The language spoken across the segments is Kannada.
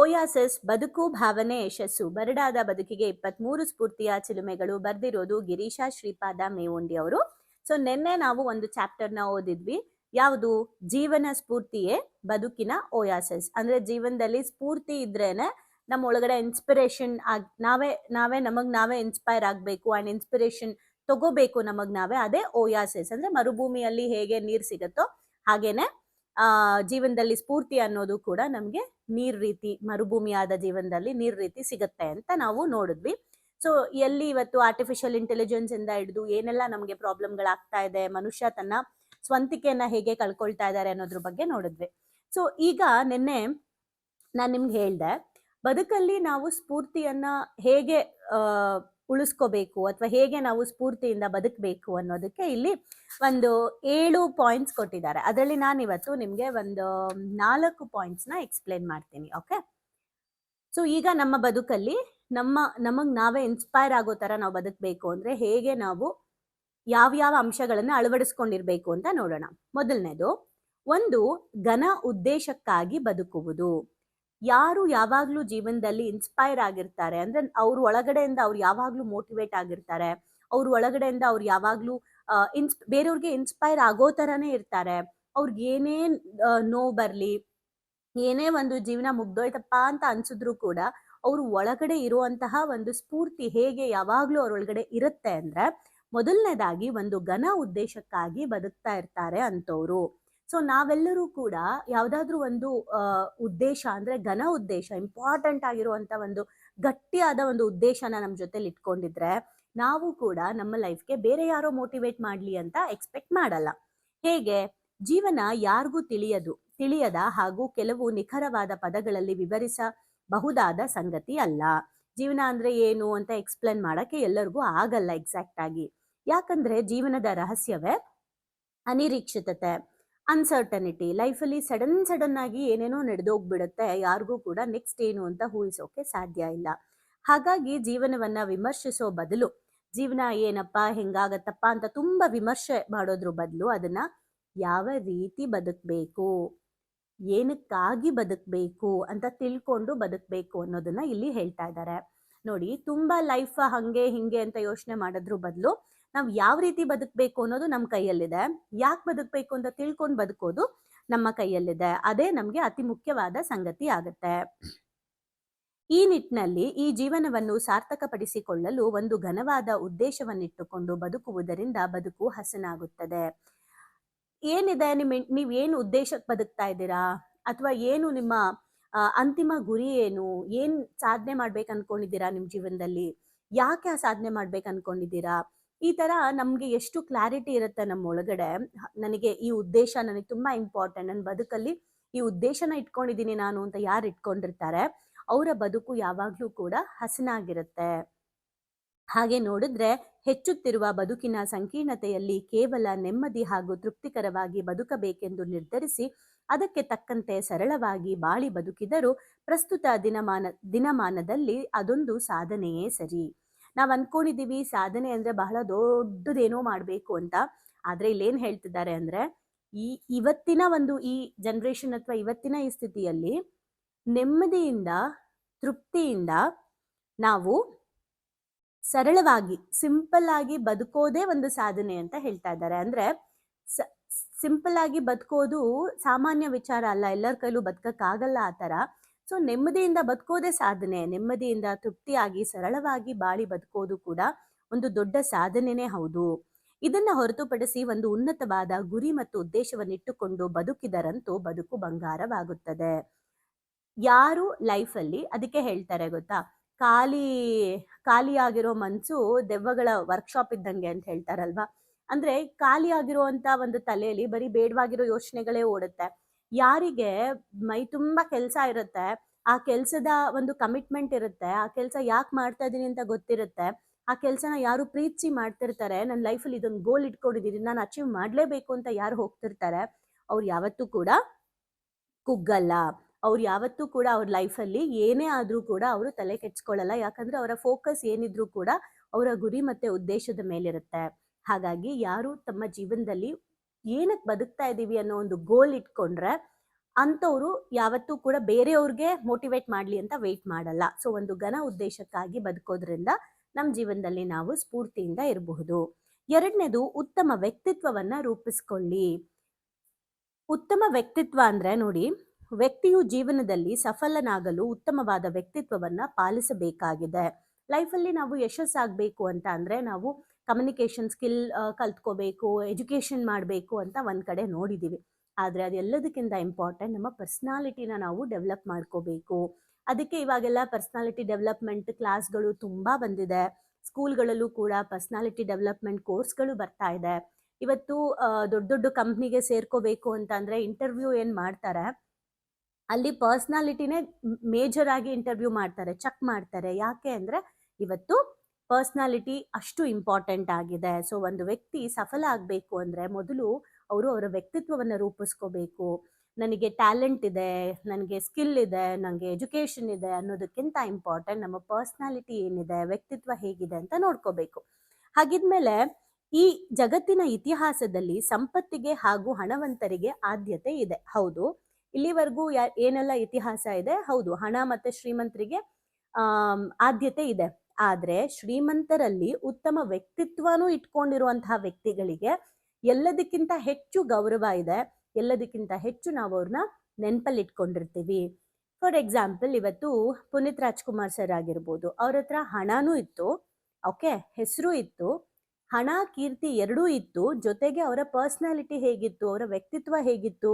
ಓಯಾಸಿಸ್, ಬದುಕು ಭಾವನೆ ಯಶಸ್ಸು. ಬರಡಾದ ಬದುಕಿಗೆ ಇಪ್ಪತ್ಮೂರು ಸ್ಫೂರ್ತಿಯ ಚಿಲುಮೆಗಳು ಬರ್ದಿರೋದು ಗಿರೀಶಾ ಶ್ರೀಪಾದ ಮೇವುಂಡಿ ಅವರು. ಸೊ, ನಿನ್ನೆ ನಾವು ಒಂದು ಚಾಪ್ಟರ್ನ ಓದಿದ್ವಿ. ಯಾವುದು? ಜೀವನ ಸ್ಫೂರ್ತಿಯೇ ಬದುಕಿನ ಓಯಾಸಸ್. ಅಂದ್ರೆ ಜೀವನದಲ್ಲಿ ಸ್ಫೂರ್ತಿ ಇದ್ರೇನೆ ನಮ್ಮ ಒಳಗಡೆ ಇನ್ಸ್ಪಿರೇಷನ್ ಆಗ್, ನಾವೇ ನಾವೇ ನಮಗ್ ನಾವೇ ಇನ್ಸ್ಪೈರ್ ಆಗ್ಬೇಕು ಅಂಡ್ ಇನ್ಸ್ಪಿರೇಷನ್ ತಗೋಬೇಕು ನಮಗ್ ನಾವೇ ಅದೇ ಓಯಾಸಸ್. ಅಂದ್ರೆ ಮರುಭೂಮಿಯಲ್ಲಿ ಹೇಗೆ ನೀರ್ ಸಿಗತ್ತೋ ಹಾಗೇನೆ, ಆ, ಜೀವನದಲ್ಲಿ ಸ್ಫೂರ್ತಿ ಅನ್ನೋದು ಕೂಡ ನಮ್ಗೆ ನೀರ್ ರೀತಿ ಮರುಭೂಮಿಯಾದ ಜೀವನದಲ್ಲಿ ನೀರ್ ರೀತಿ ಸಿಗತ್ತೆ ಅಂತ ನಾವು ನೋಡಿದ್ವಿ. ಸೊ ಎಲ್ಲಿ ಇವತ್ತು ಆರ್ಟಿಫಿಷಿಯಲ್ ಇಂಟೆಲಿಜೆನ್ಸ್ ಇಂದ ಹಿಡಿದು ಏನೆಲ್ಲ ನಮ್ಗೆ ಪ್ರಾಬ್ಲಮ್ಗಳಾಗ್ತಾ ಇದೆ, ಮನುಷ್ಯ ತನ್ನ ಸ್ವಂತಿಕೆಯನ್ನ ಹೇಗೆ ಕಳ್ಕೊಳ್ತಾ ಇದ್ದಾರೆ ಅನ್ನೋದ್ರ ಬಗ್ಗೆ ನೋಡಿದ್ವಿ. ಸೊ ಈಗ ನಿನ್ನೆ ನಾನು ನಿಮ್ಗೆ ಹೇಳ್ದೆ, ಬದುಕಲ್ಲಿ ನಾವು ಸ್ಫೂರ್ತಿಯನ್ನ ಹೇಗೆ ಉಳಿಸ್ಕೋಬೇಕು ಅಥವಾ ಹೇಗೆ ನಾವು ಸ್ಫೂರ್ತಿಯಿಂದ ಬದುಕಬೇಕು ಅನ್ನೋದಕ್ಕೆ ಇಲ್ಲಿ ಒಂದು ಏಳು ಪಾಯಿಂಟ್ಸ್ ಕೊಟ್ಟಿದ್ದಾರೆ. ಅದರಲ್ಲಿ ನಾನು ಇವತ್ತು ನಿಮಗೆ ಒಂದು ನಾಲ್ಕು ಪಾಯಿಂಟ್ಸ್ನ ಎಕ್ಸ್ಪ್ಲೇನ್ ಮಾಡ್ತೀನಿ ಓಕೆ ಸೊ ಈಗ ನಮ್ಮ ಬದುಕಲ್ಲಿ ನಮ್ಮ, ನಮಗೆ ನಾವೇ ಇನ್ಸ್ಪೈರ್ ಆಗೋ ತರ ನಾವು ಬದುಕಬೇಕು ಅಂದ್ರೆ ಹೇಗೆ ನಾವು ಯಾವ್ಯಾವ ಅಂಶಗಳನ್ನು ಅಳವಡಿಸ್ಕೊಂಡಿರಬೇಕು ಅಂತ ನೋಡೋಣ. ಮೊದಲನೇದು, ಒಂದು ಘನ ಉದ್ದೇಶಕ್ಕಾಗಿ ಬದುಕುವುದು. ಯಾರು ಯಾವಾಗಲೂ ಜೀವನದಲ್ಲಿ ಇನ್ಸ್ಪೈರ್ ಆಗಿರ್ತಾರೆ. ಅಂದ್ರೆ ಅವ್ರ ಒಳಗಡೆಯಿಂದ ಅವ್ರು ಯಾವಾಗಲೂ ಮೋಟಿವೇಟ್ ಆಗಿರ್ತಾರೆ. ಅವ್ರ ಒಳಗಡೆಯಿಂದ ಅವ್ರು ಯಾವಾಗಲೂ ಇನ್ಸ್ ಬೇರೆಯವ್ರಿಗೆ ಇನ್ಸ್ಪೈರ್ ಆಗೋ ಥರನೇ ಇರ್ತಾರೆ. ಅವ್ರಿಗೆ ಏನೇ ನೋವು ಬರಲಿ, ಏನೇ ಒಂದು ಜೀವನ ಮುಗ್ದೋಯ್ತಪ್ಪ ಅಂತ ಅನ್ಸಿದ್ರು ಕೂಡ ಅವರು ಒಳಗಡೆ ಇರುವಂತಹ ಒಂದು ಸ್ಫೂರ್ತಿ ಹೇಗೆ ಯಾವಾಗಲೂ ಅವ್ರ ಒಳಗಡೆ ಇರುತ್ತೆ ಅಂದ್ರೆ ಮೊದಲನೇದಾಗಿ ಒಂದು ಘನ ಉದ್ದೇಶಕ್ಕಾಗಿ ಬದುಕ್ತಾ ಇರ್ತಾರೆ ಅಂತವ್ರು. ಸೊ ನಾವೆಲ್ಲರೂ ಕೂಡ ಯಾವುದಾದ್ರೂ ಒಂದು ಉದ್ದೇಶ ಅಂದ್ರೆ ಘನ ಉದ್ದೇಶ ಇಂಪಾರ್ಟೆಂಟ್ ಆಗಿರುವಂತ ಒಂದು ಗಟ್ಟಿಯಾದ ಒಂದು ಉದ್ದೇಶನ ನಮ್ಮ ಜೊತೆಲಿ ಇಟ್ಕೊಂಡಿದ್ರೆ ನಾವು ಕೂಡ ನಮ್ಮ ಲೈಫ್ಗೆ ಬೇರೆ ಯಾರೋ ಮೋಟಿವೇಟ್ ಮಾಡ್ಲಿ ಅಂತ ಎಕ್ಸ್ಪೆಕ್ಟ್ ಮಾಡಲ್ಲ. ಹೇಗೆ? ಜೀವನ ಯಾರಿಗೂ ತಿಳಿಯದು, ತಿಳಿಯದ ಹಾಗೂ ಕೆಲವು ನಿಖರವಾದ ಪದಗಳಲ್ಲಿ ವಿವರಿಸಬಹುದಾದ ಸಂಗತಿ ಅಲ್ಲ. ಜೀವನ ಅಂದ್ರೆ ಏನು ಅಂತ ಎಕ್ಸ್ಪ್ಲೇನ್ ಮಾಡಕ್ಕೆ ಎಲ್ಲರಿಗೂ ಆಗಲ್ಲ ಎಕ್ಸಾಕ್ಟ್ ಆಗಿ. ಯಾಕಂದ್ರೆ ಜೀವನದ ರಹಸ್ಯವೇ ಅನಿರೀಕ್ಷಿತತೆ. ಅನ್ಸರ್ಟನಿಟಿ ಲೈಫಲ್ಲಿ ಸಡನ್ ಸಡನ್ ಆಗಿ ಏನೇನೋ ನಡೆದೋಗ್ಬಿಡುತ್ತೆ, ಯಾರಿಗೂ ಕೂಡ ನೆಕ್ಸ್ಟ್ ಏನು ಅಂತ ಊಹಿಸೋಕೆ ಸಾಧ್ಯ ಇಲ್ಲ. ಹಾಗಾಗಿ ಜೀವನವನ್ನ ವಿಮರ್ಶಿಸೋ ಬದಲು, ಜೀವನ ಏನಪ್ಪ, ಹೆಂಗಾಗತ್ತಪ್ಪ ಅಂತ ತುಂಬಾ ವಿಮರ್ಶೆ ಮಾಡೋದ್ರ ಬದಲು ಅದನ್ನ ಯಾವ ರೀತಿ ಬದುಕಬೇಕು, ಏನಕ್ಕಾಗಿ ಬದುಕಬೇಕು ಅಂತ ತಿಳ್ಕೊಂಡು ಬದುಕಬೇಕು ಅನ್ನೋದನ್ನ ಇಲ್ಲಿ ಹೇಳ್ತಾ ಇದ್ದಾರೆ ನೋಡಿ, ತುಂಬಾ ಲೈಫ್ ಹಂಗೆ, ಹಿಂಗೆ ಅಂತ ಯೋಚನೆ ಮಾಡೋದ್ರ ಬದಲು ನಾವು ಯಾವ ರೀತಿ ಬದುಕಬೇಕು ಅನ್ನೋದು ನಮ್ಮ ಕೈಯಲ್ಲಿದೆ. ಯಾಕೆ ಬದುಕಬೇಕು ಅಂತ ತಿಳ್ಕೊಂಡು ಬದುಕೋದು ನಮ್ಮ ಕೈಯಲ್ಲಿದೆ. ಅದೇ ನಮಗೆ ಅತಿ ಮುಖ್ಯವಾದ ಸಂಗತಿ ಆಗುತ್ತೆ. ಈ ನಿಟ್ಟಿನಲ್ಲಿ ಈ ಜೀವನವನ್ನು ಸಾರ್ಥಕಪಡಿಸಿಕೊಳ್ಳಲು ಒಂದು ಘನವಾದ ಉದ್ದೇಶವನ್ನಿಟ್ಟುಕೊಂಡು ಬದುಕುವುದರಿಂದ ಬದುಕು ಹಸನಾಗುತ್ತದೆ. ಏನಿದೆ ನಿಮ್ಮ ನೀವ್ ಏನು ಉದ್ದೇಶಕ್ಕೆ ಬದುಕ್ತಾ ಇದ್ದೀರಾ? ಅಥವಾ ಏನು ನಿಮ್ಮ ಅಂತಿಮ ಗುರಿ ಏನು? ಏನ್ ಸಾಧನೆ ಮಾಡ್ಬೇಕು ಅನ್ಕೊಂಡಿದ್ದೀರಾ ನಿಮ್ಮ ಜೀವನದಲ್ಲಿ? ಯಾಕೆ ಆ ಸಾಧನೆ ಮಾಡ್ಬೇಕು ಅನ್ಕೊಂಡಿದ್ದೀರಾ ಈ ತರ ನಮ್ಗೆ ಎಷ್ಟು ಕ್ಲಾರಿಟಿ ಇರುತ್ತೆ ನಮ್ಮ ಒಳಗಡೆ ನನಗೆ ಈ ಉದ್ದೇಶ ನನಗೆ ತುಂಬಾ ಇಂಪಾರ್ಟೆಂಟ್ ನನ್ನ ಬದುಕಲ್ಲಿ ಈ ಉದ್ದೇಶನ ಇಟ್ಕೊಂಡಿದ್ದೀನಿ ನಾನು ಅಂತ ಯಾರು ಇಟ್ಕೊಂಡಿರ್ತಾರೆ, ಅವರ ಬದುಕು ಯಾವಾಗ್ಲೂ ಕೂಡ ಹಸನಾಗಿರುತ್ತೆ. ಹಾಗೆ ನೋಡಿದ್ರೆ ಹೆಚ್ಚುತ್ತಿರುವ ಬದುಕಿನ ಸಂಕೀರ್ಣತೆಯಲ್ಲಿ ಕೇವಲ ನೆಮ್ಮದಿ ಹಾಗೂ ತೃಪ್ತಿಕರವಾಗಿ ಬದುಕಬೇಕೆಂದು ನಿರ್ಧರಿಸಿ ಅದಕ್ಕೆ ತಕ್ಕಂತೆ ಸರಳವಾಗಿ ಬಾಳಿ ಬದುಕಿದರೂ ಪ್ರಸ್ತುತ ದಿನಮಾನ, ದಿನಮಾನದಲ್ಲಿ ಅದೊಂದು ಸಾಧನೆಯೇ ಸರಿ. ನಾವ್ ಅನ್ಕೊಂಡಿದ್ದೀವಿ ಸಾಧನೆ ಅಂದ್ರೆ ಬಹಳ ದೊಡ್ಡದೇನೋ ಮಾಡ್ಬೇಕು ಅಂತ. ಆದ್ರೆ ಇಲ್ಲೇನ್ ಹೇಳ್ತಿದ್ದಾರೆ ಅಂದ್ರೆ, ಈ ಇವತ್ತಿನ ಒಂದು ಈ ಜನರೇಷನ್ ಅಥವಾ ಇವತ್ತಿನ ಈ ಸ್ಥಿತಿಯಲ್ಲಿ ನೆಮ್ಮದಿಯಿಂದ, ತೃಪ್ತಿಯಿಂದ ನಾವು ಸರಳವಾಗಿ ಸಿಂಪಲ್ ಆಗಿ ಬದುಕೋದೇ ಒಂದು ಸಾಧನೆ ಅಂತ ಹೇಳ್ತಾ ಇದ್ದಾರೆ. ಅಂದ್ರೆ ಸಿಂಪಲ್ ಆಗಿ ಬದುಕೋದು ಸಾಮಾನ್ಯ ವಿಚಾರ ಅಲ್ಲ. ಎಲ್ಲರ ಕೈಲೂ ಬದುಕಕ್ಕಾಗಲ್ಲ ಆ ತರ ಸೊ ನೆಮ್ಮದಿಯಿಂದ ಬದುಕೋದೇ ಸಾಧನೆ, ನೆಮ್ಮದಿಯಿಂದ ತೃಪ್ತಿಯಾಗಿ, ಸರಳವಾಗಿ ಬಾಳಿ ಬದುಕೋದು ಕೂಡ ಒಂದು ದೊಡ್ಡ ಸಾಧನೆನೇ ಹೌದು. ಇದನ್ನ ಹೊರತುಪಡಿಸಿ ಒಂದು ಉನ್ನತವಾದ ಗುರಿ ಮತ್ತು ಉದ್ದೇಶವನ್ನಿಟ್ಟುಕೊಂಡು ಬದುಕಿದರಂತೂ ಬದುಕು ಬಂಗಾರವಾಗುತ್ತದೆ. ಯಾರು ಲೈಫಲ್ಲಿ ಅದಕ್ಕೆ ಹೇಳ್ತಾರೆ ಗೊತ್ತಾ? ಖಾಲಿ, ಖಾಲಿಯಾಗಿರೋ ಮನ್ಸು ದೆವ್ವಗಳ ವರ್ಕ್ಶಾಪ್ ಇದ್ದಂಗೆ ಅಂತ ಹೇಳ್ತಾರಲ್ವಾ? ಅಂದ್ರೆ ಖಾಲಿಯಾಗಿರುವಂತ ಒಂದು ತಲೆಯಲ್ಲಿ ಬರೀ ಬೇಡವಾಗಿರೋ ಯೋಚನೆಗಳೇ ಓಡುತ್ತೆ. ಯಾರಿಗೆ ಮೈ ತುಂಬಾ ಕೆಲಸ ಇರುತ್ತೆ, ಆ ಕೆಲಸದ ಒಂದು ಕಮಿಟ್ಮೆಂಟ್ ಇರುತ್ತೆ, ಆ ಕೆಲಸ ಯಾಕೆ ಮಾಡ್ತಾ ಇದ್ದೀನಿ ಅಂತ ಗೊತ್ತಿರುತ್ತೆ, ಆ ಕೆಲಸನ ಯಾರು ಪ್ರೀತಿಸಿ ಮಾಡ್ತಿರ್ತಾರೆ ನನ್ನ ಲೈಫಲ್ಲಿ ಇದೊಂದು ಗೋಲ್ ಇಟ್ಕೊಂಡಿದ್ದೀನಿ ನಾನು ಅಚೀವ್ ಮಾಡಲೇಬೇಕು ಅಂತ ಯಾರು ಹೋಗ್ತಿರ್ತಾರೆ, ಅವ್ರು ಯಾವತ್ತೂ ಕೂಡ ಕುಗ್ಗಲ್ಲ, ಅವ್ರು ಯಾವತ್ತೂ ಕೂಡ ಅವ್ರ ಲೈಫಲ್ಲಿ ಏನೇ ಆದರೂ ಕೂಡ ಅವರು ತಲೆ ಕೆಡ್ಸ್ಕೊಳ್ಳಲ್ಲ ಯಾಕಂದ್ರೆ ಅವರ ಫೋಕಸ್ ಏನಿದ್ರು ಕೂಡ ಅವರ ಗುರಿ ಮತ್ತು ಉದ್ದೇಶದ ಮೇಲಿರುತ್ತೆ, ಹಾಗಾಗಿ ಯಾರು ತಮ್ಮ ಜೀವನದಲ್ಲಿ ಏನಕ್ಕೆ ಬದುಕ್ತಾ ಇದ್ದೀವಿ ಅನ್ನೋ ಒಂದು ಗೋಲ್ ಇಟ್ಕೊಂಡ್ರೆ ಅಂಥವ್ರು ಯಾವತ್ತೂ ಕೂಡ ಬೇರೆಯವ್ರಿಗೆ ಮೋಟಿವೇಟ್ ಮಾಡಲಿ ಅಂತ ವೆಯ್ಟ್ ಮಾಡಲ್ಲ. ಸೊ ಒಂದು ಘನ ಉದ್ದೇಶಕ್ಕಾಗಿ ಬದುಕೋದ್ರಿಂದ ನಮ್ಮ ಜೀವನದಲ್ಲಿ ನಾವು ಸ್ಫೂರ್ತಿಯಿಂದ ಇರಬಹುದು. ಎರಡನೇದು ಉತ್ತಮ ವ್ಯಕ್ತಿತ್ವವನ್ನ ರೂಪಿಸ್ಕೊಳ್ಳಿ. ಉತ್ತಮ ವ್ಯಕ್ತಿತ್ವ ಅಂದ್ರೆ ನೋಡಿ, ವ್ಯಕ್ತಿಯು ಜೀವನದಲ್ಲಿ ಸಫಲನಾಗಲು ಉತ್ತಮವಾದ ವ್ಯಕ್ತಿತ್ವವನ್ನ ಪಾಲಿಸಬೇಕಾಗಿದೆ. ಲೈಫಲ್ಲಿ ನಾವು ಯಶಸ್ಸಾಗಬೇಕು ಅಂತ ಅಂದರೆ ನಾವು ಕಮ್ಯುನಿಕೇಷನ್ ಸ್ಕಿಲ್ ಕಲ್ತ್ಕೋಬೇಕು ಎಜುಕೇಷನ್ ಮಾಡಬೇಕು ಅಂತ ಒಂದು ಕಡೆ ನೋಡಿದ್ದೀವಿ ಆದರೆ ಅದೆಲ್ಲದಕ್ಕಿಂತ ಇಂಪಾರ್ಟೆಂಟ್ ನಮ್ಮ ಪರ್ಸ್ನಾಲಿಟಿನ ನಾವು ಡೆವಲಪ್ ಮಾಡ್ಕೋಬೇಕು. ಅದಕ್ಕೆ ಇವಾಗೆಲ್ಲ ಪರ್ಸ್ನಾಲಿಟಿ ಡೆವಲಪ್ಮೆಂಟ್ ಕ್ಲಾಸ್ಗಳು ತುಂಬ ಬಂದಿದೆ. ಸ್ಕೂಲ್ಗಳಲ್ಲೂ ಕೂಡ ಪರ್ಸ್ನಾಲಿಟಿ ಡೆವಲಪ್ಮೆಂಟ್ ಕೋರ್ಸ್ಗಳು ಬರ್ತಾ ಇದೆ. ಇವತ್ತು ದೊಡ್ಡ ದೊಡ್ಡ ಕಂಪ್ನಿಗೆ ಸೇರ್ಕೋಬೇಕು ಅಂತ ಅಂದ್ರೆ ಇಂಟರ್ವ್ಯೂ ಏನು ಮಾಡ್ತಾರೆ? ಅಲ್ಲಿ ಪರ್ಸ್ನಾಲಿಟಿನೇ ಮೇಜರ್ ಆಗಿ ಇಂಟರ್ವ್ಯೂ ಮಾಡ್ತಾರೆ ಚೆಕ್ ಮಾಡ್ತಾರೆ. ಯಾಕೆ ಅಂದರೆ ಇವತ್ತು ಪರ್ಸ್ನಾಲಿಟಿ ಅಷ್ಟು ಇಂಪಾರ್ಟೆಂಟ್ ಆಗಿದೆ. ಸೊ, ಒಂದು ವ್ಯಕ್ತಿ ಸಫಲ ಆಗಬೇಕು ಅಂದರೆ ಮೊದಲು ಅವರು ಅವರ ವ್ಯಕ್ತಿತ್ವವನ್ನು ರೂಪಿಸ್ಕೋಬೇಕು. ನನಗೆ ಟ್ಯಾಲೆಂಟ್ ಇದೆ, ನನಗೆ ಸ್ಕಿಲ್ ಇದೆ, ನನಗೆ ಎಜುಕೇಷನ್ ಇದೆ ಅನ್ನೋದಕ್ಕಿಂತ ಇಂಪಾರ್ಟೆಂಟ್ ನಮ್ಮ ಪರ್ಸ್ನಾಲಿಟಿ ಏನಿದೆ, ವ್ಯಕ್ತಿತ್ವ ಹೇಗಿದೆ ಅಂತ ನೋಡ್ಕೋಬೇಕು. ಹಾಗಿದ್ಮೇಲೆ ಈ ಜಗತ್ತಿನ ಇತಿಹಾಸದಲ್ಲಿ ಸಂಪತ್ತಿಗೆ ಹಾಗೂ ಹಣವಂತರಿಗೆ ಆದ್ಯತೆ ಇದೆ. ಹೌದು, ಇಲ್ಲಿವರೆಗೂ ಯಾ- ಏನೆಲ್ಲ ಇತಿಹಾಸ ಇದೆ? ಹೌದು, ಹಣ ಮತ್ತೆ ಶ್ರೀಮಂತರಿಗೆ ಆದ್ಯತೆ ಇದೆ. ಆದ್ರೆ ಶ್ರೀಮಂತರಲ್ಲಿ ಉತ್ತಮ ವ್ಯಕ್ತಿತ್ವನೂ ಇಟ್ಕೊಂಡಿರುವಂತಹ ವ್ಯಕ್ತಿಗಳಿಗೆ ಎಲ್ಲದಕ್ಕಿಂತ ಹೆಚ್ಚು ಗೌರವ ಇದೆ, ಎಲ್ಲದಕ್ಕಿಂತ ಹೆಚ್ಚು ನಾವು ಅವ್ರನ್ನ ನೆನಪಲ್ಲಿ ಇಟ್ಕೊಂಡಿರ್ತೀವಿ ಫಾರ್ ಎಕ್ಸಾಂಪಲ್ ಇವತ್ತು ಪುನೀತ್ ರಾಜ್ಕುಮಾರ್ ಸರ್ ಆಗಿರ್ಬೋದು, ಅವ್ರ ಹತ್ರ ಹಣನೂ ಇತ್ತು ಓಕೆ ಹೆಸರು ಇತ್ತು, ಹಣ, ಕೀರ್ತಿ ಎರಡೂ ಇತ್ತು, ಜೊತೆಗೆ ಅವರ ಪರ್ಸ್ನಾಲಿಟಿ ಹೇಗಿತ್ತು, ಅವರ ವ್ಯಕ್ತಿತ್ವ ಹೇಗಿತ್ತು,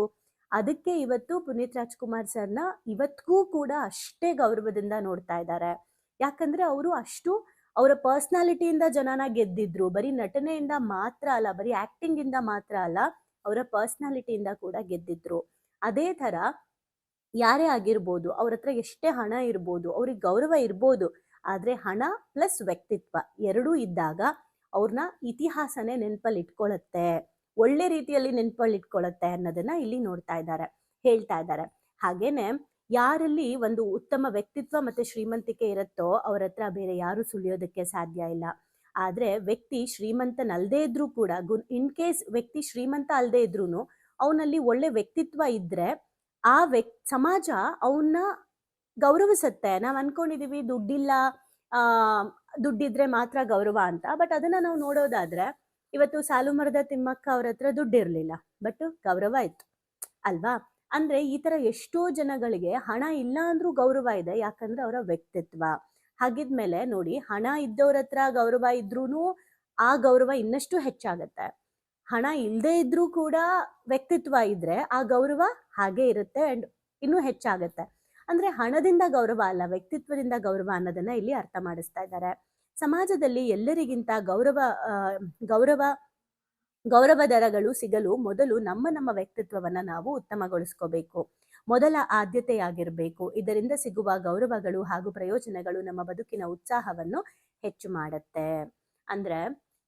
ಅದಕ್ಕೆ ಇವತ್ತು ಪುನೀತ್ ರಾಜ್ಕುಮಾರ್ ಸರ್ನ ಇವತ್ತಿಗೂ ಕೂಡ ಅಷ್ಟೇ ಗೌರವದಿಂದ ನೋಡ್ತಾ ಇದ್ದಾರೆ. ಯಾಕಂದ್ರೆ ಅವರು ಅಷ್ಟು ಅವರ ಪರ್ಸ್ನಾಲಿಟಿಯಿಂದ ಜನನ ಗೆದ್ದಿದ್ರು. ಬರೀ ನಟನೆಯಿಂದ ಮಾತ್ರ ಅಲ್ಲ, ಬರೀ ಆಕ್ಟಿಂಗ್ ಇಂದ ಮಾತ್ರ ಅಲ್ಲ, ಅವರ ಪರ್ಸ್ನಾಲಿಟಿಯಿಂದ ಕೂಡ ಗೆದ್ದಿದ್ರು. ಅದೇ ತರ ಯಾರೇ ಆಗಿರ್ಬೋದು, ಅವ್ರ ಹತ್ರ ಎಷ್ಟೇ ಹಣ ಇರ್ಬೋದು, ಅವ್ರಿಗೆ ಗೌರವ ಇರ್ಬೋದು, ಆದರೆ ಹಣ ಪ್ಲಸ್ ವ್ಯಕ್ತಿತ್ವ ಎರಡೂ ಇದ್ದಾಗ ಅವ್ರನ್ನ ಇತಿಹಾಸನೇ ನೆನಪಲ್ಲಿ ಇಟ್ಕೊಳತ್ತೆ ಒಳ್ಳೆ ರೀತಿಯಲ್ಲಿ ನೆನಪಲ್ಲಿ ಇಟ್ಕೊಳ್ಳುತ್ತೆ ಅನ್ನೋದನ್ನ ಇಲ್ಲಿ ನೋಡ್ತಾ ಇದ್ದಾರೆ, ಹೇಳ್ತಾ ಇದ್ದಾರೆ. ಹಾಗೇನೆ ಯಾರಲ್ಲಿ ಒಂದು ಉತ್ತಮ ವ್ಯಕ್ತಿತ್ವ ಮತ್ತೆ ಶ್ರೀಮಂತಿಕೆ ಇರುತ್ತೋ ಅವ್ರ ಹತ್ರ ಬೇರೆ ಯಾರು ಸುಳಿಯೋದಕ್ಕೆ ಸಾಧ್ಯ ಇಲ್ಲ. ಆದ್ರೆ ವ್ಯಕ್ತಿ ಶ್ರೀಮಂತನಲ್ಲದೇ ಇದ್ರೂ ಕೂಡ ಗುನ್ ಇನ್ ಕೇಸ್ ವ್ಯಕ್ತಿ ಶ್ರೀಮಂತ ಅಲ್ಲದೆ ಇದ್ರೂ ಅವನಲ್ಲಿ ಒಳ್ಳೆ ವ್ಯಕ್ತಿತ್ವ ಇದ್ರೆ ಆ ವ್ಯಕ್, ಸಮಾಜ ಅವನ್ನ ಗೌರವಿಸುತ್ತೆ. ನಾವು ಅನ್ಕೊಂಡಿದೀವಿ ದುಡ್ಡಿಲ್ಲ ದುಡ್ಡಿದ್ರೆ ಮಾತ್ರ ಗೌರವ ಅಂತ. ಬಟ್ ಅದನ್ನ ನಾವು ನೋಡೋದಾದ್ರೆ ಇವತ್ತು ಸಾಲು ಮರದ ತಿಮ್ಮಕ್ಕ ಅವ್ರ ಹತ್ರ ದುಡ್ಡಿರ್ಲಿಲ್ಲ. ಬಟ್ ಗೌರವ ಇತ್ತು ಅಲ್ವಾ? ಅಂದ್ರೆ ಈ ತರ ಎಷ್ಟೋ ಜನಗಳಿಗೆ ಹಣ ಇಲ್ಲ ಅಂದ್ರೂ ಗೌರವ ಇದೆ, ಯಾಕಂದ್ರೆ ಅವರ ವ್ಯಕ್ತಿತ್ವ. ಹಾಗಿದ್ಮೇಲೆ ನೋಡಿ, ಹಣ ಇದ್ದವ್ರ ಹತ್ರ ಗೌರವ ಇದ್ರೂ ಆ ಗೌರವ ಇನ್ನಷ್ಟು ಹೆಚ್ಚಾಗತ್ತೆ. ಹಣ ಇಲ್ಲದೆ ಇದ್ರೂ ಕೂಡ ವ್ಯಕ್ತಿತ್ವ ಇದ್ರೆ ಆ ಗೌರವ ಹಾಗೆ ಇರುತ್ತೆ ಅಂಡ್ ಇನ್ನೂ ಹೆಚ್ಚಾಗತ್ತೆ. ಅಂದ್ರೆ ಹಣದಿಂದ ಗೌರವ ಅಲ್ಲ, ವ್ಯಕ್ತಿತ್ವದಿಂದ ಗೌರವ ಅನ್ನೋದನ್ನ ಇಲ್ಲಿ ಅರ್ಥ ಮಾಡಿಸ್ತಾ ಇದ್ದಾರೆ. ಸಮಾಜದಲ್ಲಿ ಎಲ್ಲರಿಗಿಂತ ಗೌರವ ಗೌರವ ಗೌರವ ದರಗಳು ಸಿಗಲು ಮೊದಲು ನಮ್ಮ ನಮ್ಮ ವ್ಯಕ್ತಿತ್ವವನ್ನ ನಾವು ಉತ್ತಮಗೊಳಿಸ್ಕೋಬೇಕು. ಮೊದಲ ಆದ್ಯತೆಯಾಗಿರಬೇಕು. ಇದರಿಂದ ಸಿಗುವ ಗೌರವಗಳು ಹಾಗೂ ಪ್ರಯೋಜನಗಳು ನಮ್ಮ ಬದುಕಿನ ಉತ್ಸಾಹವನ್ನು ಹೆಚ್ಚು ಮಾಡುತ್ತೆ. ಅಂದ್ರೆ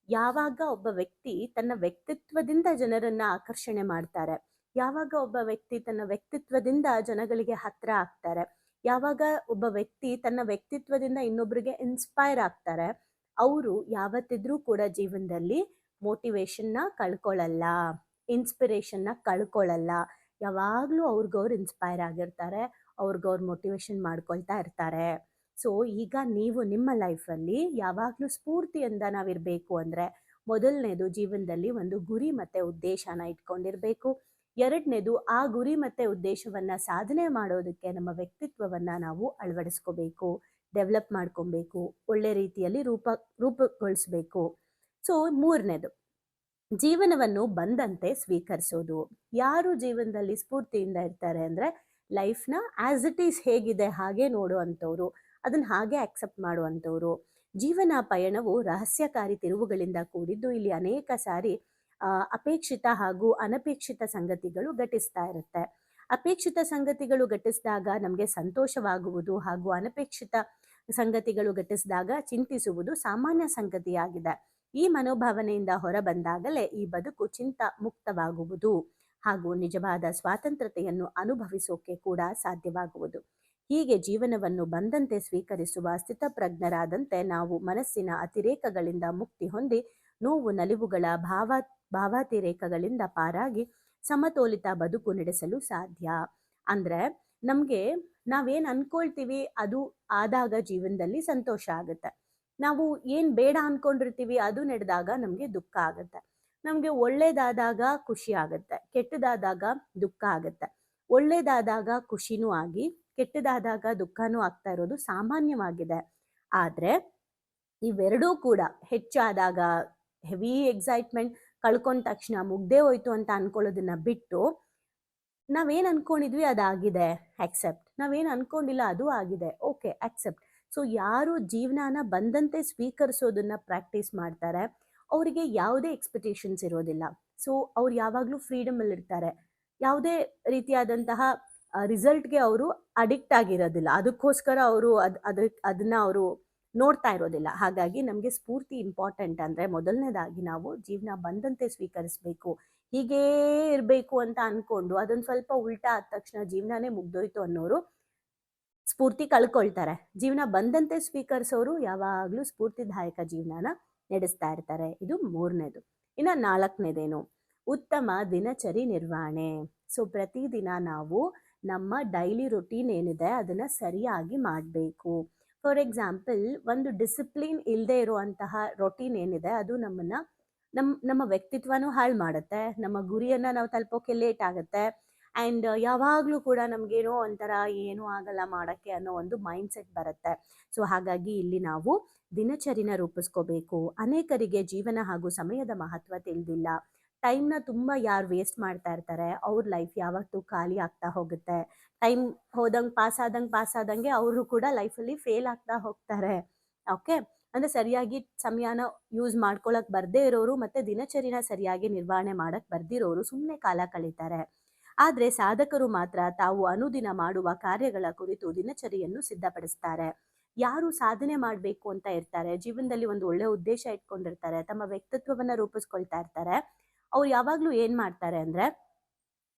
ಯಾವಾಗ ಒಬ್ಬ ವ್ಯಕ್ತಿ ತನ್ನ ವ್ಯಕ್ತಿತ್ವದಿಂದ ಜನರನ್ನ ಆಕರ್ಷಣೆ ಮಾಡ್ತಾರೆ, ಯಾವಾಗ ಒಬ್ಬ ವ್ಯಕ್ತಿ ತನ್ನ ವ್ಯಕ್ತಿತ್ವದಿಂದ ಜನಗಳಿಗೆ ಹತ್ರ ಆಗ್ತಾರೆ, ಯಾವಾಗ ಒಬ್ಬ ವ್ಯಕ್ತಿ ತನ್ನ ವ್ಯಕ್ತಿತ್ವದಿಂದ ಇನ್ನೊಬ್ಬರಿಗೆ ಇನ್ಸ್ಪೈರ್ ಆಗ್ತಾರೆ, ಅವರು ಯಾವತ್ತಿದ್ರೂ ಕೂಡ ಜೀವನದಲ್ಲಿ ಮೋಟಿವೇಶನ್ನ ಕಳ್ಕೊಳ್ಳಲ್ಲ ಇನ್ಸ್ಪಿರೇಷನ್ನ ಕಳ್ಕೊಳ್ಳಲ್ಲ ಯಾವಾಗಲೂ ಅವ್ರಿಗವ್ರು ಇನ್ಸ್ಪೈರ್ ಆಗಿರ್ತಾರೆ, ಅವ್ರಿಗವ್ರು ಮೋಟಿವೇಶನ್ ಮಾಡ್ಕೊಳ್ತಾ ಇರ್ತಾರೆ. ಸೊ ಈಗ ನೀವು ನಿಮ್ಮ ಲೈಫಲ್ಲಿ ಯಾವಾಗಲೂ ಸ್ಫೂರ್ತಿಯಿಂದ ನಾವಿರಬೇಕು ಅಂದರೆ ಮೊದಲನೇದು ಜೀವನದಲ್ಲಿ ಒಂದು ಗುರಿ ಮತ್ತು ಉದ್ದೇಶನ ಇಟ್ಕೊಂಡಿರಬೇಕು. ಎರಡನೇದು ಆ ಗುರಿ ಮತ್ತು ಉದ್ದೇಶವನ್ನು ಸಾಧನೆ ಮಾಡೋದಕ್ಕೆ ನಮ್ಮ ವ್ಯಕ್ತಿತ್ವವನ್ನು ನಾವು ಅಳವಡಿಸ್ಕೋಬೇಕು ಡೆವಲಪ್ ಮಾಡ್ಕೊಬೇಕು, ಒಳ್ಳೆ ರೀತಿಯಲ್ಲಿ ರೂಪ, ರೂಪುಗೊಳಿಸ್ಬೇಕು. ಸೊ, ಮೂರನೇದು. ಜೀವನವನ್ನು ಬಂದಂತೆ ಸ್ವೀಕರಿಸೋದು. ಯಾರು ಜೀವನದಲ್ಲಿ ಸ್ಫೂರ್ತಿಯಿಂದ ಇರ್ತಾರೆ ಅಂದರೆ ಲೈಫ್ನ ಆಸ್ ಇಟ್ ಈಸ್ ಹೇಗಿದೆ ಹಾಗೆ ನೋಡುವಂಥವ್ರು, ಅದನ್ನ ಹಾಗೆ ಅಕ್ಸೆಪ್ಟ್ ಮಾಡುವಂಥವ್ರು. ಜೀವನ ಪಯಣವು ರಹಸ್ಯಕಾರಿ ತಿರುವುಗಳಿಂದ ಕೂಡಿದ್ದು ಇಲ್ಲಿ ಅನೇಕ ಸಾರಿ ಅಪೇಕ್ಷಿತ ಹಾಗೂ ಅನಪೇಕ್ಷಿತ ಸಂಗತಿಗಳು ಘಟಿಸ್ತಾ ಇರುತ್ತೆ. ಅಪೇಕ್ಷಿತ ಸಂಗತಿಗಳು ಘಟಿಸಿದಾಗ ನಮಗೆ ಸಂತೋಷವಾಗುವುದು ಹಾಗೂ ಅನಪೇಕ್ಷಿತ ಸಂಗತಿಗಳು ಘಟಿಸಿದಾಗ ಚಿಂತಿಸುವುದು ಸಾಮಾನ್ಯ ಸಂಗತಿಯಾಗಿದೆ. ಈ ಮನೋಭಾವನೆಯಿಂದ ಹೊರಬಂದಾಗಲೇ ಈ ಬದುಕು ಚಿಂತ ಮುಕ್ತವಾಗುವುದು ಹಾಗೂ ನಿಜವಾದ ಸ್ವಾತಂತ್ರ್ಯತೆಯನ್ನು ಅನುಭವಿಸೋಕೆ ಕೂಡ ಸಾಧ್ಯವಾಗುವುದು. ಹೀಗೆ ಜೀವನವನ್ನು ಬಂದಂತೆ ಸ್ವೀಕರಿಸುವ ಸ್ಥಿತಪ್ರಜ್ಞರಾದಂತೆ ನಾವು ಮನಸ್ಸಿನ ಅತಿರೇಕಗಳಿಂದ ಮುಕ್ತಿ ಹೊಂದಿ, ನೋವು ನಲಿವುಗಳ ಭಾವ, ಭಾವಾತಿರೇಕಗಳಿಂದ ಪಾರಾಗಿ ಸಮತೋಲಿತ ಬದುಕು ನಡೆಸಲು ಸಾಧ್ಯ. ಅಂದ್ರೆ ನಮ್ಗೆ ನಾವೇನ್ ಅನ್ಕೊಳ್ತೀವಿ ಅದು ಆದಾಗ ಜೀವನದಲ್ಲಿ ಸಂತೋಷ ಆಗುತ್ತೆ. ನಾವು ಏನು ಬೇಡ ಅನ್ಕೊಂಡಿರ್ತೀವಿ ಅದು ನಡೆದಾಗ ನಮಗೆ ದುಃಖ ಆಗುತ್ತೆ. ನಮಗೆ ಒಳ್ಳೇದಾದಾಗ ಖುಷಿ ಆಗುತ್ತೆ, ಕೆಟ್ಟದಾದಾಗ ದುಃಖ ಆಗುತ್ತೆ. ಒಳ್ಳೇದಾದಾಗ ಖುಷಿನೂ ಆಗಿ, ಕೆಟ್ಟದಾದಾಗ ದುಃಖನೂ ಆಗ್ತಾ ಇರೋದು ಸಾಮಾನ್ಯವಾಗಿದೆ. ಆದ್ರೆ ಇವೆರಡೂ ಕೂಡ ಹೆಚ್ಚಾದಾಗ ಹೆವಿ ಎಕ್ಸೈಟ್ಮೆಂಟ್ ಕಳ್ಕೊಂಡ ತಕ್ಷಣ ಮುಗ್ದೇ ಹೋಯ್ತು ಅಂತ ಅನ್ಕೊಳ್ಳೋದನ್ನ ಬಿಟ್ಟು ನಾವೇನ್ ಅನ್ಕೊಂಡಿದ್ವಿ ಅದಾಗಿದೆ ಅಕ್ಸೆಪ್ಟ್ ನಾವೇನು ಅನ್ಕೊಂಡಿಲ್ಲ ಅದು ಆಗಿದೆ ಓಕೆ ಅಕ್ಸೆಪ್ಟ್ ಸೊ ಯಾರು ಜೀವನಾನ ಬಂದಂತೆ ಸ್ವೀಕರಿಸೋದನ್ನ ಪ್ರಾಕ್ಟೀಸ್ ಮಾಡ್ತಾರೆ, ಅವರಿಗೆ ಯಾವುದೇ ಎಕ್ಸ್ಪೆಕ್ಟೇಷನ್ಸ್ ಇರೋದಿಲ್ಲ. ಸೊ ಅವ್ರು ಯಾವಾಗಲೂ ಫ್ರೀಡಮ್ ಅಲ್ಲಿ ಇರ್ತಾರೆ. ಯಾವುದೇ ರೀತಿಯಾದಂತಹ ರಿಸಲ್ಟ್ಗೆ ಅವರು ಅಡಿಕ್ಟ್ ಆಗಿರೋದಿಲ್ಲ. ಅದಕ್ಕೋಸ್ಕರ ಅವರು ಅದ್ ಅದಕ್ಕೆ ಅದನ್ನ ಅವರು ನೋಡ್ತಾ ಇರೋದಿಲ್ಲ. ಹಾಗಾಗಿ ನಮಗೆ ಸ್ಫೂರ್ತಿ ಇಂಪಾರ್ಟೆಂಟ್ ಅಂದರೆ ಮೊದಲನೇದಾಗಿ ನಾವು ಜೀವನ ಬಂದಂತೆ ಸ್ವೀಕರಿಸಬೇಕು. ಹೀಗೇ ಇರಬೇಕು ಅಂತ ಅಂದ್ಕೊಂಡು ಅದೊಂದು ಸ್ವಲ್ಪ ಉಲ್ಟಾ ಆದ ತಕ್ಷಣ ಜೀವನನೇ ಮುಗ್ದೋಯ್ತು ಅನ್ನೋರು ಸ್ಫೂರ್ತಿ ಕಳ್ಕೊಳ್ತಾರೆ. ಜೀವನ ಬಂದಂತೆ ಸ್ವೀಕರಿಸೋರು ಯಾವಾಗಲೂ ಸ್ಫೂರ್ತಿದಾಯಕ ಜೀವನನ ನಡೆಸ್ತಾ ಇರ್ತಾರೆ. ಇದು ಮೂರನೇದು. ಇನ್ನು ನಾಲ್ಕನೇದೇನು? ಉತ್ತಮ ದಿನಚರಿ ನಿರ್ವಹಣೆ. ಸೊ, ಪ್ರತಿದಿನ ನಾವು ನಮ್ಮ ಡೈಲಿ ರೊಟೀನ್ ಏನಿದೆ ಅದನ್ನ ಸರಿಯಾಗಿ ಮಾಡಬೇಕು. ಫಾರ್ ಎಕ್ಸಾಂಪಲ್, ಒಂದು ಡಿಸಿಪ್ಲಿನ್ ಇಲ್ಲದೆ ಇರುವಂತಹ ರೊಟೀನ್ ಏನಿದೆ ಅದು ನಮ್ಮನ್ನ ನಮ್ಮ ನಮ್ಮ ವ್ಯಕ್ತಿತ್ವನೂ ಹಾಳು ಮಾಡುತ್ತೆ. ನಮ್ಮ ಗುರಿಯನ್ನ ನಾವು ತಲುಪೋಕೆ ಲೇಟ್ ಆಗುತ್ತೆ. ಆ್ಯಂಡ್ ಯಾವಾಗಲೂ ಕೂಡ ನಮಗೇನೋ ಒಂಥರ ಏನೂ ಆಗಲ್ಲ ಮಾಡೋಕ್ಕೆ ಅನ್ನೋ ಒಂದು ಮೈಂಡ್ ಸೆಟ್ ಬರುತ್ತೆ. ಸೊ, ಹಾಗಾಗಿ ಇಲ್ಲಿ ನಾವು ದಿನಚರಿನ ರೂಪಿಸ್ಕೋಬೇಕು. ಅನೇಕರಿಗೆ ಜೀವನ ಹಾಗೂ ಸಮಯದ ಮಹತ್ವ ತಿಳಿದಿಲ್ಲ. ಟೈಮ್ನ ತುಂಬ ಯಾರು ವೇಸ್ಟ್ ಮಾಡ್ತಾ ಇರ್ತಾರೆ, ಅವ್ರ ಲೈಫ್ ಯಾವತ್ತೂ ಖಾಲಿ ಆಗ್ತಾ ಹೋಗುತ್ತೆ. ಟೈಮ್ ಹೋದಂಗೆ ಪಾಸ್ ಆದಂಗೆ ಪಾಸ್ ಆದಂಗೆ ಅವರು ಕೂಡ ಲೈಫಲ್ಲಿ ಫೇಲ್ ಆಗ್ತಾ ಹೋಗ್ತಾರೆ. ಓಕೆ? ಅಂದ್ರೆ ಸರಿಯಾಗಿ ಸಮಯನ ಯೂಸ್ ಮಾಡ್ಕೊಳಕ್ ಬರ್ದೇ ಇರೋರು ಮತ್ತೆ ದಿನಚರಿನ ಸರಿಯಾಗಿ ನಿರ್ವಹಣೆ ಮಾಡಕ್ಕೆ ಬರ್ದಿರೋರು ಸುಮ್ಮನೆ ಕಾಲ ಕಳೀತಾರೆ. ಆದ್ರೆ ಸಾಧಕರು ಮಾತ್ರ ತಾವು ಅನುದಿನ ಮಾಡುವ ಕಾರ್ಯಗಳ ಕುರಿತು ದಿನಚರಿಯನ್ನು ಸಿದ್ಧಪಡಿಸ್ತಾರೆ. ಯಾರು ಸಾಧನೆ ಮಾಡಬೇಕು ಅಂತ ಇರ್ತಾರೆ, ಜೀವನದಲ್ಲಿ ಒಂದು ಒಳ್ಳೆ ಉದ್ದೇಶ ಇಟ್ಕೊಂಡಿರ್ತಾರೆ, ತಮ್ಮ ವ್ಯಕ್ತಿತ್ವವನ್ನು ರೂಪಿಸ್ಕೊಳ್ತಾ ಇರ್ತಾರೆ, ಅವ್ರು ಯಾವಾಗಲೂ ಏನು ಮಾಡ್ತಾರೆ ಅಂದರೆ,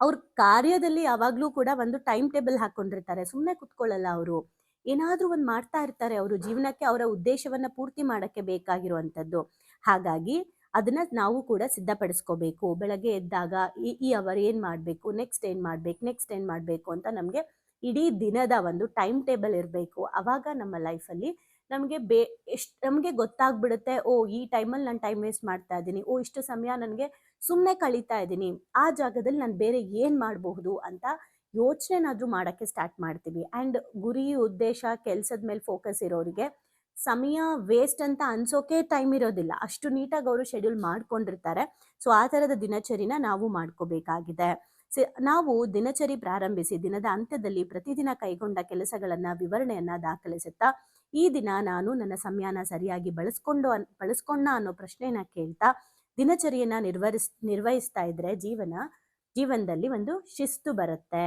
ಅವ್ರ ಕಾರ್ಯದಲ್ಲಿ ಯಾವಾಗಲೂ ಕೂಡ ಒಂದು ಟೈಮ್ ಟೇಬಲ್ ಹಾಕೊಂಡಿರ್ತಾರೆ ಸುಮ್ಮನೆ ಕುತ್ಕೊಳ್ಳಲ್ಲ ಅವರು. ಏನಾದರೂ ಒಂದು ಮಾಡ್ತಾ ಇರ್ತಾರೆ ಅವರು, ಜೀವನಕ್ಕೆ ಅವರ ಉದ್ದೇಶವನ್ನು ಪೂರ್ತಿ ಮಾಡೋಕ್ಕೆ ಬೇಕಾಗಿರುವಂಥದ್ದು ಹಾಗಾಗಿ ಅದನ್ನ ನಾವು ಕೂಡ ಸಿದ್ಧಪಡಿಸ್ಕೋಬೇಕು. ಬೆಳಗ್ಗೆ ಎದ್ದಾಗ ಈ ಈ ಅವರ್ ಏನ್ ಮಾಡ್ಬೇಕು ನೆಕ್ಸ್ಟ್ ಏನ್ ಮಾಡ್ಬೇಕು ನೆಕ್ಸ್ಟ್ ಏನ್ ಮಾಡ್ಬೇಕು ಅಂತ ನಮ್ಗೆ ಇಡೀ ದಿನದ ಒಂದು ಟೈಮ್ ಟೇಬಲ್ ಇರಬೇಕು. ಅವಾಗ ನಮ್ಮ ಲೈಫಲ್ಲಿ ನಮಗೆ ಬೇ, ಎಷ್ಟು, ನಮಗೆ ಗೊತ್ತಾಗ್ಬಿಡುತ್ತೆ, ಓ, ಈ ಟೈಮಲ್ಲಿ ನಾನು ಟೈಮ್ ವೇಸ್ಟ್ ಮಾಡ್ತಾ ಇದ್ದೀನಿ, ಓ, ಇಷ್ಟು ಸಮಯ ನನಗೆ ಸುಮ್ಮನೆ ಕಳೀತಾ ಇದ್ದೀನಿ, ಆ ಜಾಗದಲ್ಲಿ ನಾನು ಬೇರೆ ಏನು ಮಾಡಬಹುದು ಅಂತ ಯೋಚನೆನಾದರೂ ಮಾಡೋಕ್ಕೆ ಸ್ಟಾರ್ಟ್ ಮಾಡ್ತೀವಿ. ಆ್ಯಂಡ್ ಗುರಿ, ಉದ್ದೇಶ, ಕೆಲಸದ ಮೇಲೆ ಫೋಕಸ್ ಇರೋರಿಗೆ ಸಮಯ ವೇಸ್ಟ್ ಅಂತ ಅನ್ಸೋಕೆ ಟೈಮ್ ಇರೋದಿಲ್ಲ. ಅಷ್ಟು ನೀಟಾಗಿ ಅವರು ಶೆಡ್ಯೂಲ್ ಮಾಡ್ಕೊಂಡಿರ್ತಾರೆ. ಸೊ ಆ ಥರದ ದಿನಚರಿನ ನಾವು ಮಾಡ್ಕೋಬೇಕಾಗಿದೆ. ಸಿ, ನಾವು ದಿನಚರಿ ಪ್ರಾರಂಭಿಸಿ ದಿನದ ಅಂತ್ಯದಲ್ಲಿ ಪ್ರತಿದಿನ ಕೈಗೊಂಡ ಕೆಲಸಗಳನ್ನ, ವಿವರಣೆಯನ್ನ ದಾಖಲಿಸುತ್ತಾ, ಈ ದಿನ ನಾನು ನನ್ನ ಸಮಯನ ಸರಿಯಾಗಿ ಬಳಸ್ಕೊಂಡು ಅನ್, ಬಳಸ್ಕೊಂಡ ಅನ್ನೋ ಪ್ರಶ್ನೆನ ಕೇಳ್ತಾ, ದಿನಚರಿಯನ್ನ ನಿರ್ವಹಿಸ್ ನಿರ್ವಹಿಸ್ತಾ ಇದ್ರೆ ಜೀವನ, ಜೀವನದಲ್ಲಿ ಒಂದು ಶಿಸ್ತು ಬರುತ್ತೆ.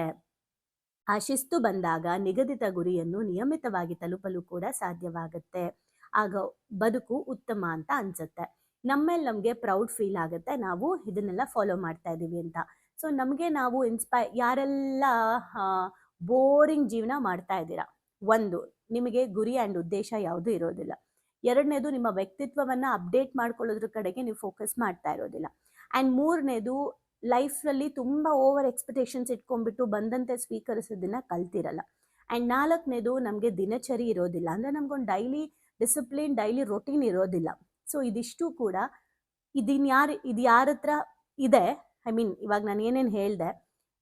ಆ ಶಿಸ್ತು ಬಂದಾಗ ನಿಗದಿತ ಗುರಿಯನ್ನು ನಿಯಮಿತವಾಗಿ ತಲುಪಲು ಕೂಡ ಸಾಧ್ಯವಾಗುತ್ತೆ. ಆಗ ಬದುಕು ಉತ್ತಮ ಅಂತ ಅನ್ಸುತ್ತೆ. ನಮ್ಮೇಲೆ ನಮಗೆ ಪ್ರೌಡ್ ಫೀಲ್ ಆಗುತ್ತೆ. ನಾವು ಇದನ್ನೆಲ್ಲ ಫಾಲೋ ಮಾಡ್ತಾ ಇದ್ದೀವಿ ಅಂತ. ಸೊ, ನಮಗೆ ನಾವು ಇನ್ಸ್ಪೈ, ಯಾರೆಲ್ಲ ಬೋರಿಂಗ್ ಜೀವನ ಮಾಡ್ತಾ ಇದ್ದೀರಾ? ಒಂದು, ನಿಮಗೆ ಗುರಿ ಆ್ಯಂಡ್ ಉದ್ದೇಶ ಯಾವುದೂ ಇರೋದಿಲ್ಲ. ಎರಡನೇದು, ನಿಮ್ಮ ವ್ಯಕ್ತಿತ್ವವನ್ನು ಅಪ್ಡೇಟ್ ಮಾಡ್ಕೊಳ್ಳೋದ್ರ ಕಡೆಗೆ ನೀವು ಫೋಕಸ್ ಮಾಡ್ತಾ ಇರೋದಿಲ್ಲ. ಆ್ಯಂಡ್ ಮೂರನೇದು ಲೈಫಲ್ಲಿ ತುಂಬ ಓವರ್ ಎಕ್ಸ್ಪೆಕ್ಟೇಷನ್ಸ್ ಇಟ್ಕೊಂಡ್ಬಿಟ್ಟು ಬಂದಂತೆ ಸ್ವೀಕರಿಸೋದನ್ನ ಕಲ್ತಿರಲ್ಲ. ಆ್ಯಂಡ್ ನಾಲ್ಕನೇದು ನಮಗೆ ದಿನಚರಿ ಇರೋದಿಲ್ಲ. ಅಂದರೆ ನಮ್ಗೊಂದು ಡೈಲಿ ಡಿಸಿಪ್ಲಿನ್ ಡೈಲಿ ರೊಟೀನ್ ಇರೋದಿಲ್ಲ. ಸೊ ಇದಿಷ್ಟು ಕೂಡ ಇದನ್ನ ಯಾರು, ಇದು ಯಾರ ಹತ್ರ ಇದೆ ಐ ಮೀನ್ ಇವಾಗ ನಾನು ಏನೇನು ಹೇಳಿದೆ,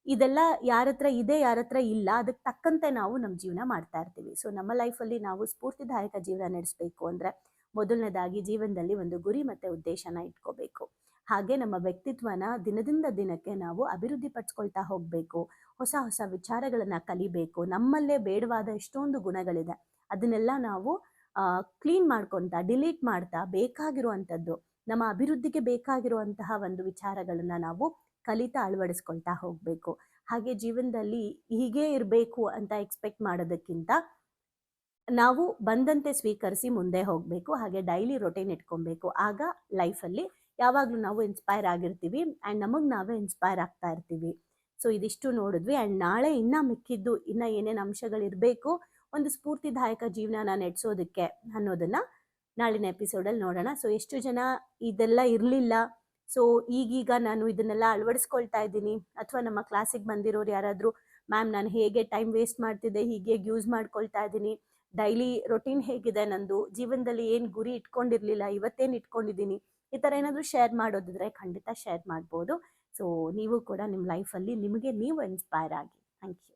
ಇದೆಲ್ಲ ಯಾರ ಹತ್ರ ಇದೆ, ಯಾರ ಹತ್ರ ಇಲ್ಲ ಅದಕ್ಕೆ ತಕ್ಕಂತೆ ನಾವು ನಮ್ಮ ಜೀವನ ಮಾಡ್ತಾ ಇರ್ತೀವಿ. ಸೊ ನಮ್ಮ ಲೈಫಲ್ಲಿ ನಾವು ಸ್ಫೂರ್ತಿದಾಯಕ ಜೀವನ ನಡೆಸಬೇಕು ಅಂದರೆ ಮೊದಲನೇದಾಗಿ ಜೀವನದಲ್ಲಿ ಒಂದು ಗುರಿ ಮತ್ತು ಉದ್ದೇಶನ ಇಟ್ಕೋಬೇಕು. ಹಾಗೆ ನಮ್ಮ ವ್ಯಕ್ತಿತ್ವನ ದಿನದಿಂದ ದಿನಕ್ಕೆ ನಾವು ಅಭಿವೃದ್ಧಿ ಪಡಿಸ್ಕೊಳ್ತಾ ಹೋಗಬೇಕು. ಹೊಸ ಹೊಸ ವಿಚಾರಗಳನ್ನು ಕಲಿಬೇಕು. ನಮ್ಮಲ್ಲೇ ಬೇಡವಾದ ಎಷ್ಟೊಂದು ಗುಣಗಳಿದೆ. ಅದನ್ನೆಲ್ಲ ನಾವು ಕ್ಲೀನ್ ಮಾಡ್ಕೊತಾ ಡಿಲೀಟ್ ಮಾಡ್ತಾ ಬೇಕಾಗಿರುವಂಥದ್ದು, ನಮ್ಮ ಅಭಿವೃದ್ಧಿಗೆ ಬೇಕಾಗಿರುವಂತಹ ಒಂದು ವಿಚಾರಗಳನ್ನು ನಾವು ಕಲಿತಾ ಅಳವಡಿಸ್ಕೊಳ್ತಾ ಹೋಗಬೇಕು. ಹಾಗೆ ಜೀವನದಲ್ಲಿ ಹೀಗೆ ಇರಬೇಕು ಅಂತ ಎಕ್ಸ್ಪೆಕ್ಟ್ ಮಾಡೋದಕ್ಕಿಂತ ನಾವು ಬಂದಂತೆ ಸ್ವೀಕರಿಸಿ ಮುಂದೆ ಹೋಗಬೇಕು. ಹಾಗೆ ಡೈಲಿ ರೊಟೀನ್ ಇಟ್ಕೊಬೇಕು. ಆಗ ಲೈಫಲ್ಲಿ ಯಾವಾಗಲೂ ನಾವು ಇನ್ಸ್ಪೈರ್ ಆಗಿರ್ತೀವಿ ಆ್ಯಂಡ್ ನಮಗೆ ನಾವೇ ಇನ್ಸ್ಪೈರ್ ಆಗ್ತಾ ಇರ್ತೀವಿ. ಸೊ ಇದಿಷ್ಟು ನೋಡಿದ್ವಿ ಆ್ಯಂಡ್ ನಾಳೆ ಇನ್ನೂ ಮಿಕ್ಕಿದ್ದು, ಇನ್ನೂ ಏನೇನು ಅಂಶಗಳಿರಬೇಕು ಒಂದು ಸ್ಫೂರ್ತಿದಾಯಕ ಜೀವನನ ನಡೆಸೋದಕ್ಕೆ ಅನ್ನೋದನ್ನು ನಾಳಿನ ಎಪಿಸೋಡಲ್ಲಿ ನೋಡೋಣ. ಸೊ ಎಷ್ಟು ಜನ ಇದೆಲ್ಲ ಇರಲಿಲ್ಲ ಸೊ ಈಗೀಗ ನಾನು ಇದನ್ನೆಲ್ಲ ಅಳವಡಿಸ್ಕೊಳ್ತಾ ಇದ್ದೀನಿ. ಅಥವಾ ನಮ್ಮ ಕ್ಲಾಸಿಗೆ ಬಂದಿರೋರು ಯಾರಾದರೂ ಮ್ಯಾಮ್ ನಾನು ಹೇಗೆ ಟೈಮ್ ವೇಸ್ಟ್ ಮಾಡ್ತಿದ್ದೆ, ಹೀಗೆ ಯೂಸ್ ಮಾಡ್ಕೊಳ್ತಾ ಇದ್ದೀನಿ. ಡೈಲಿ ರೊಟೀನ್ ಹೇಗಿದೆ ನಂದು. ಜೀವನದಲ್ಲಿ ಏನು ಗುರಿ ಇಟ್ಕೊಂಡಿರಲಿಲ್ಲ, ಇವತ್ತೇನು ಇಟ್ಕೊಂಡಿದ್ದೀನಿ. ಈ ಥರ ಏನಾದರೂ ಶೇರ್ ಮಾಡೋದಿದ್ರೆ ಖಂಡಿತ ಶೇರ್ ಮಾಡ್ಬೋದು. ಸೊ ನೀವು ಕೂಡ ನಿಮ್ಮ ಲೈಫಲ್ಲಿ ನಿಮಗೆ ನೀವು ಇನ್ಸ್ಪೈರ್ ಆಗಿ. Thank you